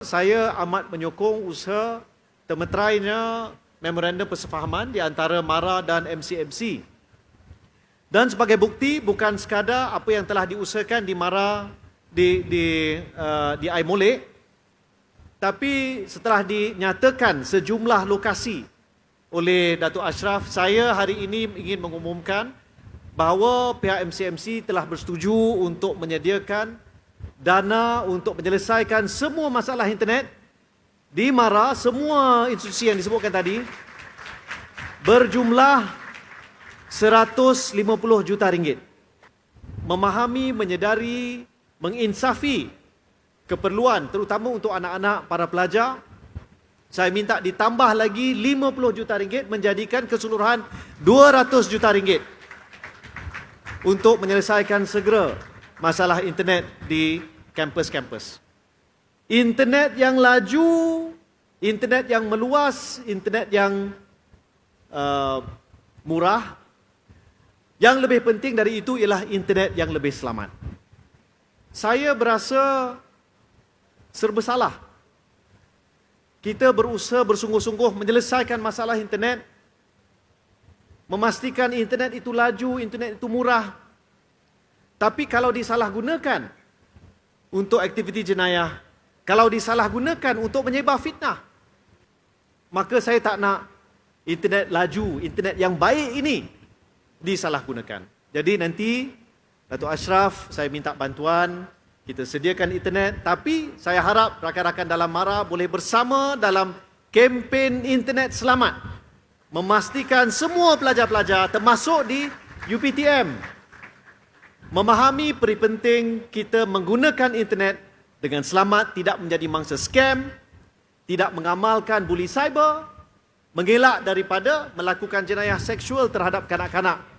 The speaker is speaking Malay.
Saya amat menyokong usaha termeterainya memorandum persefahaman di antara MARA dan MCMC. Dan sebagai bukti bukan sekadar apa yang telah diusahakan di MARA di di uh, di Aimolek tapi setelah dinyatakan sejumlah lokasi oleh Datuk Ashraf, saya hari ini ingin mengumumkan bahawa pihak MCMC telah bersetuju untuk menyediakan dana untuk menyelesaikan semua masalah internet di MARA, semua institusi yang disebutkan tadi berjumlah 150 juta ringgit. Memahami, menyedari, menginsafi keperluan terutama untuk anak-anak para pelajar, saya minta ditambah lagi 50 juta ringgit menjadikan keseluruhan 200 juta ringgit untuk menyelesaikan segera masalah internet di kampus-kampus. Internet yang laju, internet yang meluas, internet yang uh, murah. Yang lebih penting dari itu ialah internet yang lebih selamat. Saya berasa serba salah. Kita berusaha bersungguh-sungguh menyelesaikan masalah internet, memastikan internet itu laju, internet itu murah. Tapi kalau disalahgunakan untuk aktiviti jenayah, kalau disalahgunakan untuk menyebar fitnah, maka saya tak nak internet laju, internet yang baik ini disalahgunakan. Jadi nanti Datuk Ashraf, saya minta bantuan, kita sediakan internet, tapi saya harap rakan-rakan dalam MARA boleh bersama dalam kempen internet selamat. Memastikan semua pelajar-pelajar termasuk di UPTM memahami peri penting kita menggunakan internet dengan selamat tidak menjadi mangsa scam, tidak mengamalkan bully cyber, mengelak daripada melakukan jenayah seksual terhadap kanak-kanak